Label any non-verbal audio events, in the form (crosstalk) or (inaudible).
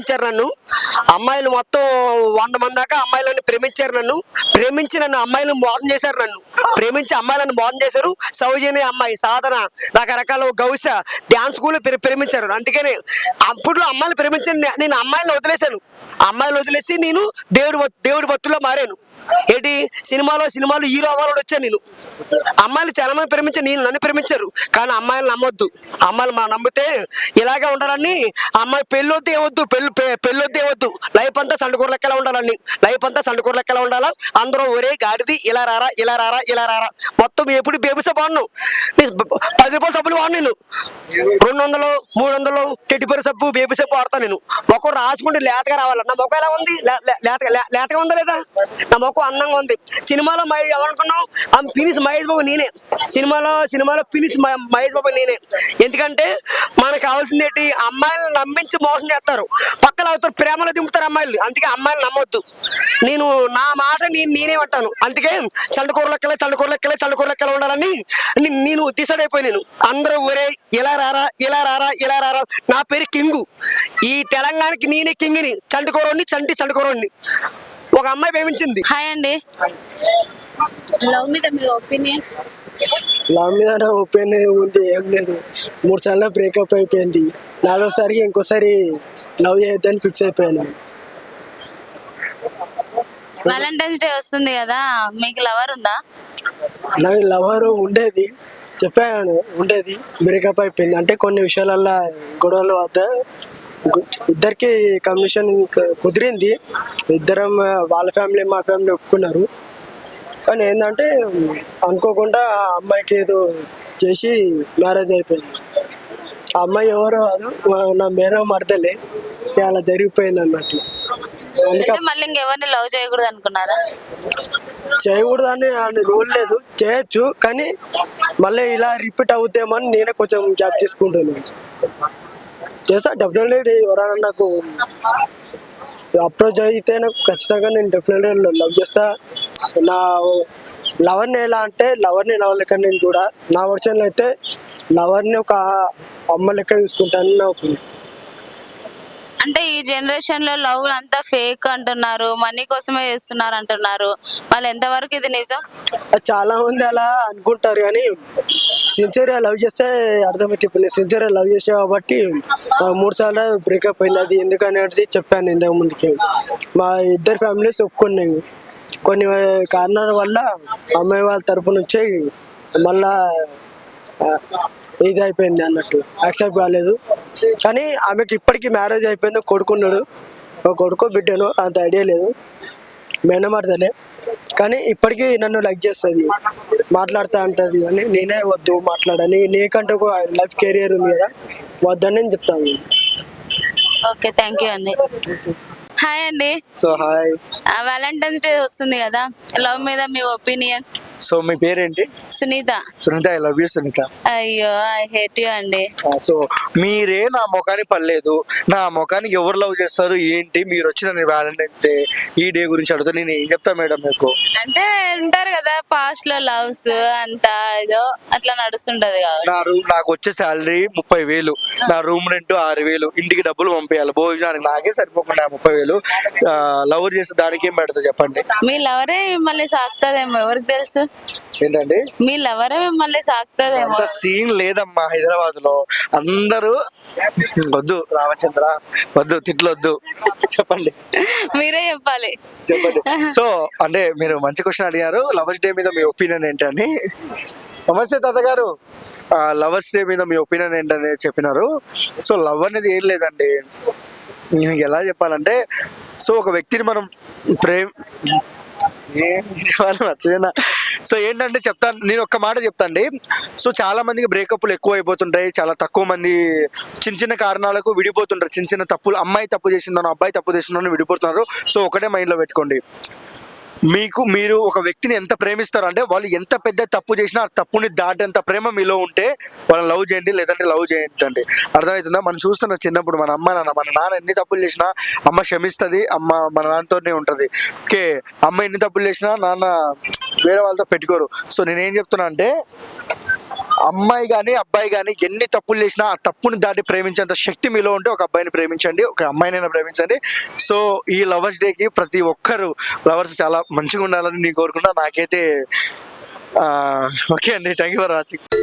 ప్రేమించారు నన్ను. అమ్మాయిలు మొత్తం వంద మంది దాకా అమ్మాయిలను ప్రేమించారు నన్ను. ప్రేమించి నన్ను అమ్మాయిలను మోసం చేశారు నన్ను. ప్రేమించి అమ్మాయిలను మోసం చేశారు. సౌజన్య అమ్మాయి సాధన రకరకాల గౌస డ్యాన్స్ స్కూల్ ప్రేమించారు. అందుకనే అప్పుడు అమ్మాయిలు ప్రేమించాను నేను అమ్మాయిలను వదిలేశాను. అమ్మాయిలు వదిలేసి నేను దేవుడు దేవుడి భక్తుల్లో మారాను. ఏంటి? సినిమాలో సినిమాలు హీరో అవ్వాలని వచ్చాను నేను? అమ్మాయిలు చాలా మంది ప్రేమించారు నేను నన్ను ప్రేమించారు. కానీ అమ్మాయిలు నమ్మొద్దు. అమ్మాయిలు మా నమ్మితే ఇలాగే ఉండాలని అమ్మాయి పెళ్ళి వద్దు ఏవద్దు పెళ్ళి పెళ్ళి వద్దు ఏవద్దు లైఫ్ అంతా సండుకూర లెక్కలా ఉండాలని. లైఫ్ అంతా సండుకూర లెక్కలా ఉండాలా? అందరూ ఒరే గాడిది ఇలా రారా ఇలా రారా ఇలా రారా. మొత్తం ఎప్పుడు బేబీసే బాగున్నావు పది రూపాయల సబ్బులు వాడు నేను. రెండు వందలు మూడు వందలు టెట్టిపేరు సబ్బు బేబీ సబ్బు వాడతాను నేను. మొక్క రాసుకుంటే లేతగా రావాలి? నా మొక్క ఎలా ఉంది? లే- లేతగా లేతగా ఉందా లేదా? నా మొక్క అందంగా ఉంది. సినిమాలో మహేష్ అనుకున్నావు ఆ ఫినిష్ మహేష్ బాబు నేనే. సినిమాలో సినిమాలో ఫినిష్ మహేష్ బాబు నేనే. ఎందుకంటే మనకు కావాల్సింది ఏంటి? అమ్మాయిలను నమ్మించి మోసం చేస్తారు. పక్కన అవుతారు ప్రేమలో దింపుతారు అమ్మాయిలు అందుకే అమ్మాయిలు నమ్మొద్దు. నేను నా మాట నేను నేనే అంటాను. అందుకే చండకూర లెక్కలే చండకూర ఉండాలని నేను డిసైడ్ అయిపోయినాను అందరూ ఒరే ఇలా రారా ఇలా రారా ఇలా రారా. నా పేరు కింగు. ఈ తెలంగాణకి నేనే కింగిని. చండకూరోని చంటి చండకూరోని ఒక అమ్మాయి ప్రేమించింది. హాయ్ అండి. లవ్ మీద మీ ఒపీనియన్? లవ్ మీద నా ఒపీనియన్ ఉంది ఏం లేదు. మూడు సార్లు బ్రేకప్ అయిపోయింది. నాలుగోసారికి ఇంకోసారి లవ్ చేయొద్దని ఫిక్స్ అయిపోయాను. వ్యాలంటైన్స్ డే వస్తుంది కదా మీకు లవర్ ఉందా? నాకు లవర్ ఉండేది. చెప్పాను ఉండేది. బ్రేకప్ అయిపోయింది. అంటే కొన్ని విషయాలల్లో గొడవల వద్ద ఇద్దరికి కమిషన్ కుదిరింది. ఇద్దరం వాళ్ళ ఫ్యామిలీ మా ఫ్యామిలీ ఒప్పుకున్నారు. కానీ ఏంటంటే అనుకోకుండా ఆ అమ్మాయికి ఏదో చేసి మ్యారేజ్ అయిపోయింది. ఆ అమ్మాయి ఎవరో కాదు నా మేనో మరదలే. అలా జరిగిపోయింది అన్నట్టు. అందుకే మళ్ళీ ఇంకెవరిని లవ్ చేయకూడదు అనుకున్నారా? చేయకూడదని అని రూల్ లేదు. చేయొచ్చు కానీ మళ్ళీ ఇలా రిపీట్ అవుతామని నేనే కొంచెం గ్యాప్ తీసుకుంటున్నాను. చేస్తా డెఫినెట్లీ ఎవరైనా నాకు అప్రోచ్ అయితే నాకు ఖచ్చితంగా నేను డెఫినెట్లీ లవ్ చేస్తా. నా లవర్ని ఎలా అంటే లవర్ని లవ్ లెక్క నేను కూడా నా వర్షన్లో అయితే లవర్ని ఒక అమ్మ లెక్క చూసుకుంటాను నా ఒపీనియన్. అంటే ఈ జనరేషన్లో లవ్ అంతా ఫేక్ అంటున్నారు మనీ కోసమే చేస్తున్నారు అంటున్నారు. వాళ్ళు ఎంతవరకు ఇది నిజం? చాలా మంది అలా అనుకుంటారు కానీ సిన్సియర్గా లవ్ చేస్తే అర్థమైతే ఇప్పుడు నేను సిన్సియర్గా లవ్ చేసా కాబట్టి మూడు సార్లు బ్రేకప్ అయింది అది ఎందుకనేది చెప్పాను ఇంతకు ముందుకి. మా ఇద్దరు ఫ్యామిలీస్ ఒప్పుకున్నాయి. కొన్ని కారణాల వల్ల అమ్మాయి వాళ్ళ తరపు నుంచి మళ్ళా ఇది అయిపోయింది అన్నట్టు. యాక్సెప్ట్ కాలేదు. కానీ ఆమెకి ఇప్పటికీ మ్యారేజ్ అయిపోయింది కొడుకున్నాడు. ఒక కొడుకు బిడ్డను అంత ఐడియా లేదు. మేనమాడతలే కానీ ఇప్పటికీ నన్ను లైక్ చేస్తుంది. మాట్లాడుతా అంటది అని నేనే వద్దు మాట్లాడని. నీకంటూ ఒక లైఫ్ కెరియర్ ఉంది కదా వద్దని నేను చెప్తాను ఓకే థ్యాంక్ యూ అండి. హాయ్ అండి. So hi. వ్యాలంటైన్స్ డే వస్తుంది కదా లవ్ మీద మీ ఒపీనియన్? సో మీ పేరేంటి? Sunitha. Sunitha I love you Sunitha. అయ్యో ఐ హేట్ యూ అండి. సో మీరే నా ముఖానికి పర్లేదు నా ముఖానికి ఎవరు లవ్ చేస్తారు? ఏంటి? మీరు వచ్చిన వ్యాలంటైన్స్ డే ఈ డే గురించి అడుగుతా నేను ఏం చెప్తా మేడం మీకు? అంటే ఉంటారు కదా పాస్ట్లో లవ్స్ అంతా ఏదో అట్లా నడుస్తుంటది నా రూమ్ నాకు వచ్చే శాలరీ ముప్పై వేలు. నా రూమ్ రెంట్ ఆరు వేలు. ఇంటికి డబ్బులు పంపించాలి భోజనానికి నాకే సరిపోకుండా ముప్పై వేలు. లవ్ చేసే దానికి ఏం పెడతా చెప్పండి? మీ లవరే మిమ్మల్ని సాకుతుందేమో ఎవరికి తెలుసు? ఏంటండి? మీ లవరే మిమ్మల్ని అంత సీన్ లేదమ్మా హైదరాబాద్లో అందరూ వద్దు రామచంద్ర వద్దు తిట్లొద్దు. చెప్పండి. మీరే చెప్పాలి. చెప్పండి. (laughs) సో అంటే మీరు మంచి క్వశ్చన్ అడిగారు. లవర్స్ డే మీద మీ ఒపీనియన్ ఏంటని. నమస్తే తాత గారు లవర్స్ డే మీద మీ ఒపీనియన్ ఏంటని చెప్పినారు. సో లవ్ అనేది ఏం లేదండి. ఎలా చెప్పాలంటే సో ఒక వ్యక్తిని మనం ప్రేమ ఏం చెప్పాలి? మర్చిపోయినా. సో ఏంటంటే చెప్తాను నేను ఒక్క మాట చెప్తాండి. సో చాలా మందికి బ్రేకప్లు ఎక్కువ అయిపోతుంటాయి. చాలా తక్కువ మంది చిన్న చిన్న కారణాలకు విడిపోతుంటారు. చిన్న చిన్న తప్పులు అమ్మాయి తప్పు చేసిందనో అబ్బాయి తప్పు చేసిందనో విడిపోతున్నారు. సో ఒకటే మైండ్లో పెట్టుకోండి. మీకు మీరు ఒక వ్యక్తిని ఎంత ప్రేమిస్తారు అంటే వాళ్ళు ఎంత పెద్ద తప్పు చేసినా ఆ తప్పుని దాటేంత ప్రేమ మీలో ఉంటే వాళ్ళని లవ్ చేయండి లేదంటే లవ్ చేయొద్దండి. అర్థమవుతుందా? మనం చూస్తున్న చిన్నప్పుడు మన అమ్మ నాన్న మన నాన్న ఎన్ని తప్పులు చేసినా అమ్మ క్షమిస్తుంది అమ్మ మన నాన్నతోనే ఉంటుంది. ఓకే అమ్మ ఎన్ని తప్పులు చేసినా నాన్న వేరే వాళ్ళతో పెట్టుకోరు. సో నేనేం చెప్తున్నా అంటే అమ్మాయి కానీ అబ్బాయి కానీ ఎన్ని తప్పులు చేసినా ఆ తప్పుని దాటి ప్రేమించేంత శక్తి మీలో ఉంటే ఒక అబ్బాయిని ప్రేమించండి ఒక అమ్మాయినైనా ప్రేమించండి. సో ఈ లవర్స్ డేకి ప్రతి ఒక్కరు లవర్స్ చాలా మంచిగా ఉండాలని నేను కోరుకున్నా నాకైతే ఓకే అండి. Thank you for watching